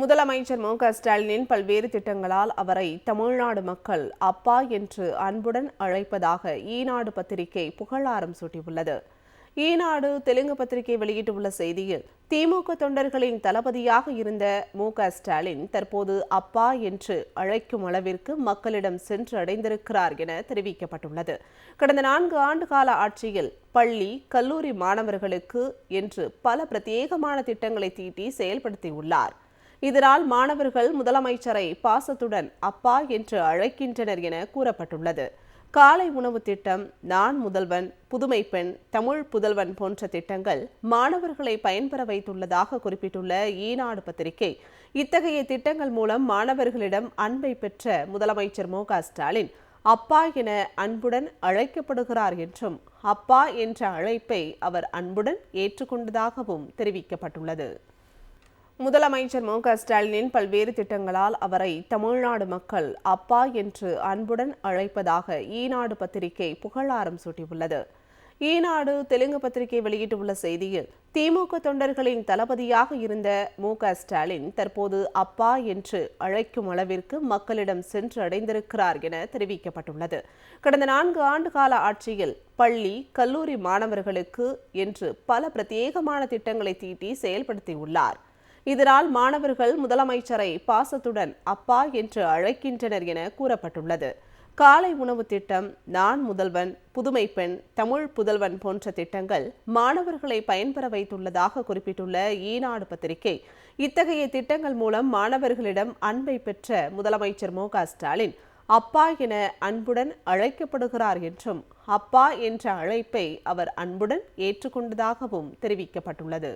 முதலமைச்சர் மு க ஸ்டாலினின் பல்வேறு திட்டங்களால் அவரை தமிழ்நாடு மக்கள் அப்பா என்று அன்புடன் அழைப்பதாக ஈநாடு பத்திரிகை புகழாரம் சூட்டியுள்ளது. ஈநாடு தெலுங்கு பத்திரிகை வெளியிட்டுள்ள செய்தியில் திமுக தொண்டர்களின் தளபதியாக இருந்த மு க ஸ்டாலின் தற்போது அப்பா என்று அழைக்கும் அளவிற்கு மக்களிடம் சென்று அடைந்திருக்கிறார் என தெரிவிக்கப்பட்டுள்ளது. கடந்த நான்கு ஆண்டு கால ஆட்சியில் பள்ளி கல்லூரி மாணவர்களுக்கு என்று பல பிரத்யேகமான திட்டங்களை தீட்டி செயல்படுத்தியுள்ளார். இதனால் மாணவர்கள் முதலமைச்சரை பாசத்துடன் அப்பா என்று அழைக்கின்றனர் என கூறப்பட்டுள்ளது. காலை உணவு திட்டம் நான் முதல்வன் புதுமை பெண் தமிழ் புதல்வன் போன்ற திட்டங்கள் மாணவர்களை பயன்பெற வைத்துள்ளதாக குறிப்பிட்டுள்ள ஈநாடு பத்திரிகை இத்தகைய திட்டங்கள் மூலம் மாணவர்களிடம் அன்பை பெற்ற முதலமைச்சர் மு ஸ்டாலின் அப்பா என அன்புடன் அழைக்கப்படுகிறார் என்றும் அப்பா என்ற அழைப்பை அவர் அன்புடன் ஏற்றுக்கொண்டதாகவும் தெரிவிக்கப்பட்டுள்ளது. முதலமைச்சர் மு க. ஸ்டாலினின் பல்வேறு திட்டங்களால் அவரை தமிழ்நாடு மக்கள் அப்பா என்று அன்புடன் அழைப்பதாக ஈநாடு பத்திரிகை புகழாரம் சூட்டியுள்ளது. ஈநாடு தெலுங்கு பத்திரிகை வெளியிட்டுள்ள செய்தியில் திமுக தொண்டர்களின் தளபதியாக இருந்த மு க. ஸ்டாலின் தற்போது அப்பா என்று அழைக்கும் அளவிற்கு மக்களிடம் சென்று அடைந்திருக்கிறார் என தெரிவிக்கப்பட்டுள்ளது. கடந்த நான்கு ஆண்டு கால ஆட்சியில் பள்ளி கல்லூரி மாணவர்களுக்கு என்று பல பிரத்யேகமான திட்டங்களை தீட்டி செயல்படுத்தியுள்ளார். இதனால் மாணவர்கள் முதலமைச்சரை பாசத்துடன் அப்பா என்று அழைக்கின்றனர் என கூறப்பட்டுள்ளது. காலை உணவு திட்டம் நான் முதல்வன் புதுமை பெண் தமிழ் புதல்வன் போன்ற திட்டங்கள் மாணவர்களை பயன்பெற வைத்துள்ளதாக குறிப்பிட்டுள்ள ஈனாடு பத்திரிகை இத்தகைய திட்டங்கள் மூலம் மாணவர்களிடம் அன்பை பெற்ற முதலமைச்சர் மு க ஸ்டாலின் அப்பா என அன்புடன் அழைக்கப்படுகிறார் என்றும் அப்பா என்ற அழைப்பை அவர் அன்புடன் ஏற்றுக்கொண்டதாகவும் தெரிவிக்கப்பட்டுள்ளது.